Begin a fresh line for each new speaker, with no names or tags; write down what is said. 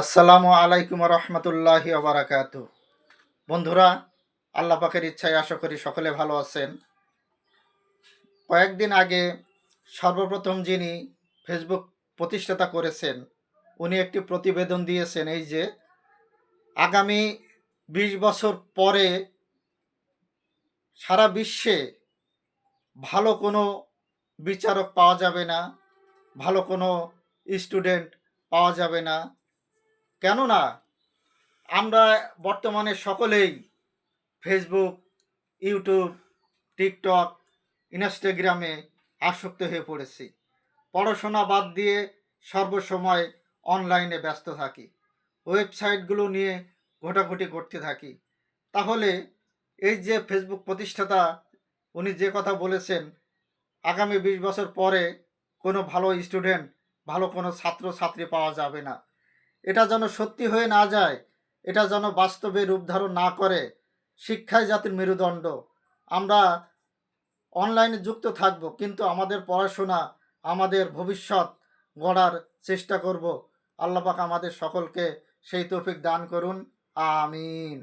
আসসালামু আলাইকুম রহমতুল্লাহি আবরাকাত বন্ধুরা, আল্লাহ পাকের ইচ্ছায় আশা করি সকলে ভালো আছেন। কয়েকদিন আগে সর্বপ্রথম যিনি ফেসবুক প্রতিষ্ঠাতা করেছেন, উনি একটি প্রতিবেদন দিয়েছেন, এই যে আগামী বিশ বছর পরে সারা বিশ্বে ভালো কোনো বিচারক পাওয়া যাবে না, ভালো কোনো স্টুডেন্ট পাওয়া যাবে না কেননা আমরা বর্তমানে সকলেই ফেসবুক ইউটিউব টিকটক ইনস্টাগ্রামে আসক্ত হয়ে পড়েছি। পড়াশোনা বাদ দিয়ে সর্বসময় অনলাইনে ব্যস্ত থাকি। ওয়েবসাইটগুলো নিয়ে ঘোটাঘুটি করতে থাকি। তাহলে এই যে ফেসবুক প্রতিষ্ঠাতা, উনি যে কথা বলেছেন, আগামী বিশ বছর পরে কোনো ভালো স্টুডেন্ট ভালো কোনো ছাত্র ছাত্রী পাওয়া যাবে না। এটা যেন সত্যি হয়ে না যায়, এটা যেন বাস্তবে রূপ ধারণ না করে, শিক্ষাই জাতির মেরুদণ্ড। আমরা অনলাইনে যুক্ত থাকব, কিন্তু আমাদের পড়াশোনা, আমাদের ভবিষ্যৎ গড়ার চেষ্টা করব। আল্লাহ পাক আমাদের সকলকে সেই তৌফিক দান করুন, আমিন।